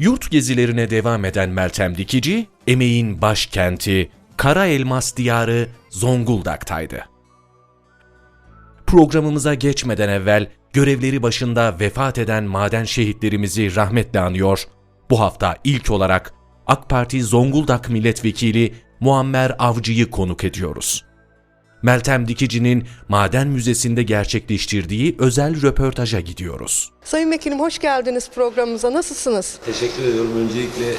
keşif gezilerine devam eden Meltem Dikici, emeğin başkenti, Kara Elmas Diyarı Zonguldak'taydı. Programımıza geçmeden evvel görevleri başında vefat eden maden şehitlerimizi rahmetle anıyor. Bu hafta ilk olarak AK Parti Zonguldak Milletvekili Muammer Avcı'yı konuk ediyoruz. Meltem Dikici'nin Maden Müzesi'nde gerçekleştirdiği özel röportaja gidiyoruz. Sayın Vekilim hoş geldiniz programımıza. Nasılsınız? Teşekkür ediyorum. Öncelikle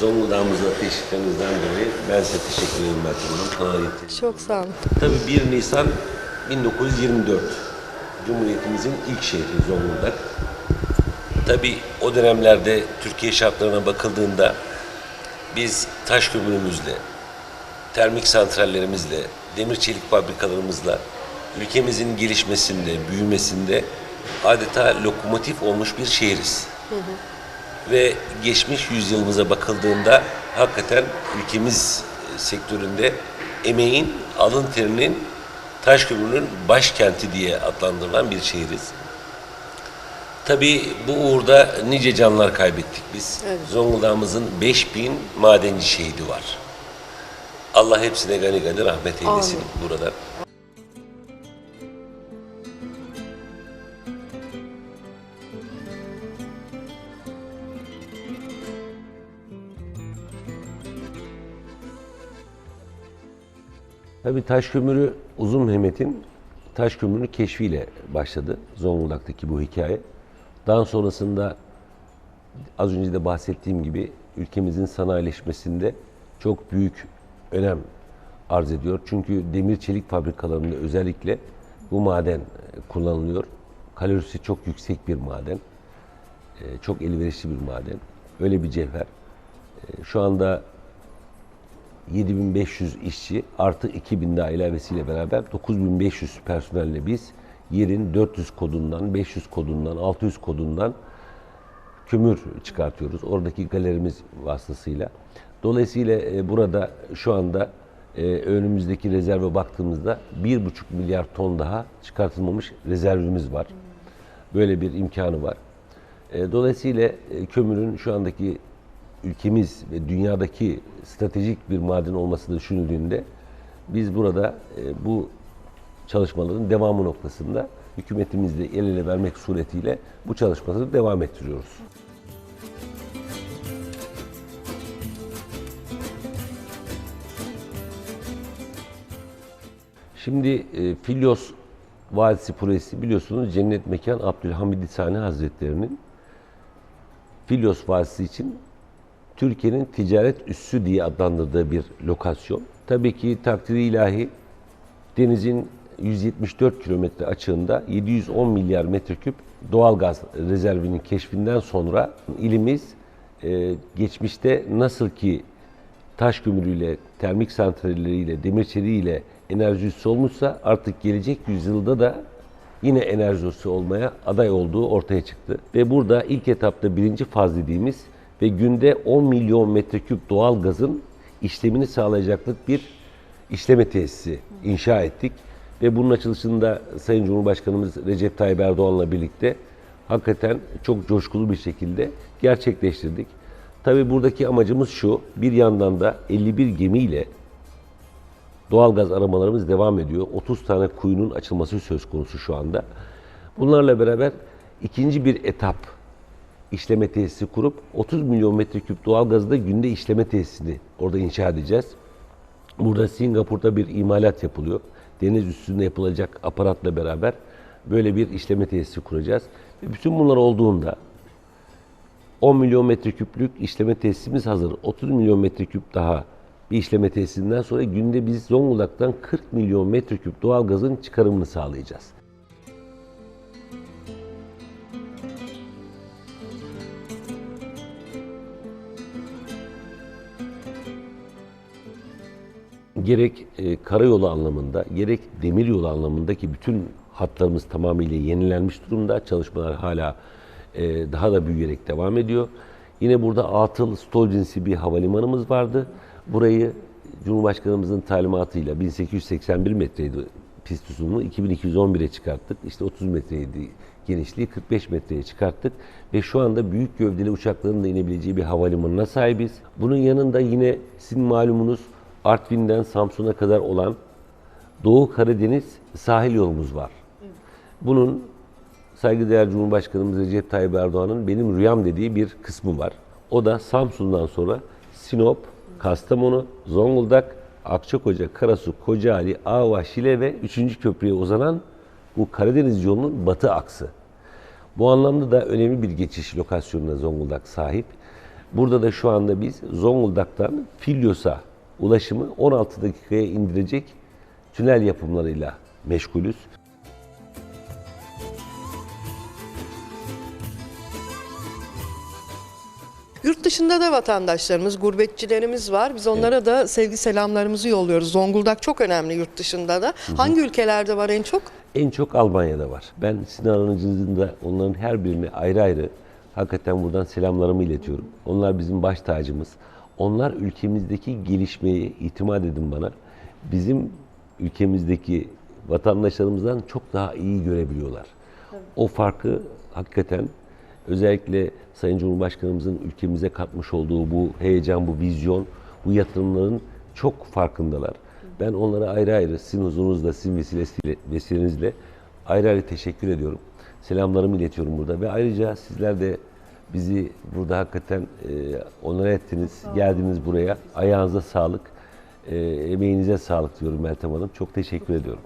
Zonguldak'ımıza teşviklerinizden dolayı ben size teşekkür ederim Meltem Hanım. Çok sağ olun. Tabii 1 Nisan 1924 Cumhuriyetimizin ilk şehri Zonguldak. Tabii o dönemlerde Türkiye şartlarına bakıldığında biz taş kömürümüzle, termik santrallerimizle, demir çelik fabrikalarımızla ülkemizin gelişmesinde, büyümesinde adeta lokomotif olmuş bir şehiriz. Ve geçmiş yüzyılımıza bakıldığında hakikaten ülkemiz e, sektöründe emeğin, alın terinin, taş kömürünün başkenti diye adlandırılan bir şehiriz. Tabii bu uğurda nice canlar kaybettik biz. Evet. Zonguldak'ımızın 5000 madenci şehidi var. Allah hepsine gani gani rahmet eylesin Amin. burada. Tabii taş kömürü Uzun Mehmet'in taş kömürünü keşfiyle başladı Zonguldak'taki bu hikaye. Daha sonrasında az önce de bahsettiğim gibi ülkemizin sanayileşmesinde çok büyük önem arz ediyor. Çünkü demir çelik fabrikalarında özellikle bu maden e, kullanılıyor. Kalorisi çok yüksek bir maden. E, Çok elverişli bir maden. Öyle bir cevher. E, Şu anda 7500 işçi artı 2000 daha ilavesiyle beraber 9500 personelle biz yerin 400 kodundan, 500 kodundan, 600 kodundan kömür çıkartıyoruz. Oradaki galerimiz vasıtasıyla. Dolayısıyla e, burada şu anda e, önümüzdeki rezerve baktığımızda 1,5 milyar ton daha çıkartılmamış rezervimiz var. Böyle bir imkanı var. E, Dolayısıyla kömürün şu andaki ülkemiz ve dünyadaki stratejik bir maden olması düşünüldüğünde biz burada bu çalışmaların devamı noktasında hükümetimizle el ele vermek suretiyle bu çalışmaları devam ettiriyoruz. Şimdi e, Filyos Vadisi projesi biliyorsunuz Cennet Mekan Abdülhamid Sani Hazretleri'nin Filyos Vadisi için Türkiye'nin ticaret üssü diye adlandırdığı bir lokasyon. Tabii ki takdiri ilahi denizin 174 kilometre açığında 710 milyar metreküp doğal gaz rezervinin keşfinden sonra ilimiz e, geçmişte nasıl ki taş kömürüyle, termik santralleriyle, demir çeliğiyle enerji üssü olmuşsa artık gelecek yüzyılda da yine enerji üssü olmaya aday olduğu ortaya çıktı. Ve burada ilk etapta birinci faz dediğimiz ve günde 10 milyon metreküp doğal gazın işlemini sağlayacaklık bir işleme tesisi inşa ettik. Ve bunun açılışında Sayın Cumhurbaşkanımız Recep Tayyip Erdoğan'la birlikte hakikaten çok coşkulu bir şekilde gerçekleştirdik. Tabii buradaki amacımız şu, bir yandan da 51 gemiyle doğalgaz aramalarımız devam ediyor. 30 tane kuyunun açılması söz konusu şu anda. Bunlarla beraber ikinci bir etap işleme tesisi kurup 30 milyon metreküp doğalgazı da günde işleme tesisini orada inşa edeceğiz. Burada Singapur'da bir imalat yapılıyor. Deniz üstünde yapılacak aparatla beraber böyle bir işleme tesisi kuracağız. Ve bütün bunlar olduğunda 10 milyon metreküplük işleme tesisimiz hazır. 30 milyon metreküp daha bir işleme tesisinden sonra günde biz Zonguldak'tan 40 milyon metreküp doğalgazın çıkarımını sağlayacağız. gerek e, karayolu anlamında, gerek demiryolu anlamındaki bütün hatlarımız tamamıyla yenilenmiş durumda. Çalışmalar hala e, daha da büyüyerek devam ediyor. Yine burada atıl, stol cinsi bir havalimanımız vardı. Burayı Cumhurbaşkanımızın talimatıyla 1881 metreydi pist uzunluğu, 2211'e çıkarttık. İşte 30 metreydi genişliği 45 metreye çıkarttık ve şu anda büyük gövdeli uçakların da inebileceği bir havalimanına sahibiz. Bunun yanında yine sizin malumunuz Artvin'den Samsun'a kadar olan Doğu Karadeniz sahil yolumuz var. Bunun saygıdeğer Cumhurbaşkanımız Recep Tayyip Erdoğan'ın benim rüyam dediği bir kısmı var. O da Samsun'dan sonra Sinop, Kastamonu, Zonguldak, Akçakoca, Karasu, Kocaeli, Ava, Şile ve 3. köprüye uzanan bu Karadeniz yolunun batı aksı. Bu anlamda da önemli bir geçiş lokasyonuna Zonguldak sahip. Burada da şu anda biz Zonguldak'tan Filyos'a ulaşımı 16 dakikaya indirecek tünel yapımlarıyla meşgulüz. Dışında da vatandaşlarımız, gurbetçilerimiz var. Biz onlara da sevgi selamlarımızı yolluyoruz. Zonguldak çok önemli yurt dışında da. Hangi ülkelerde var en çok? En çok Almanya'da var. Ben sizin aranızda da onların her birine ayrı ayrı hakikaten buradan selamlarımı iletiyorum. Onlar bizim baş tacımız. Onlar ülkemizdeki gelişmeyi itimat edin bana. Bizim ülkemizdeki vatandaşlarımızdan çok daha iyi görebiliyorlar. O farkı hakikaten özellikle Sayın Cumhurbaşkanımızın ülkemize katmış olduğu bu heyecan, bu vizyon, bu yatırımların çok farkındalar. Ben onlara ayrı ayrı sizin huzurunuzda, sizin vesilesiyle, vesilenizle ayrı ayrı teşekkür ediyorum. Selamlarımı iletiyorum burada ve ayrıca sizler de bizi burada hakikaten e, onur ettiniz, geldiniz buraya. Ayağınıza sağlık, e, emeğinize sağlık diyorum Meltem Hanım. Çok teşekkür ediyorum.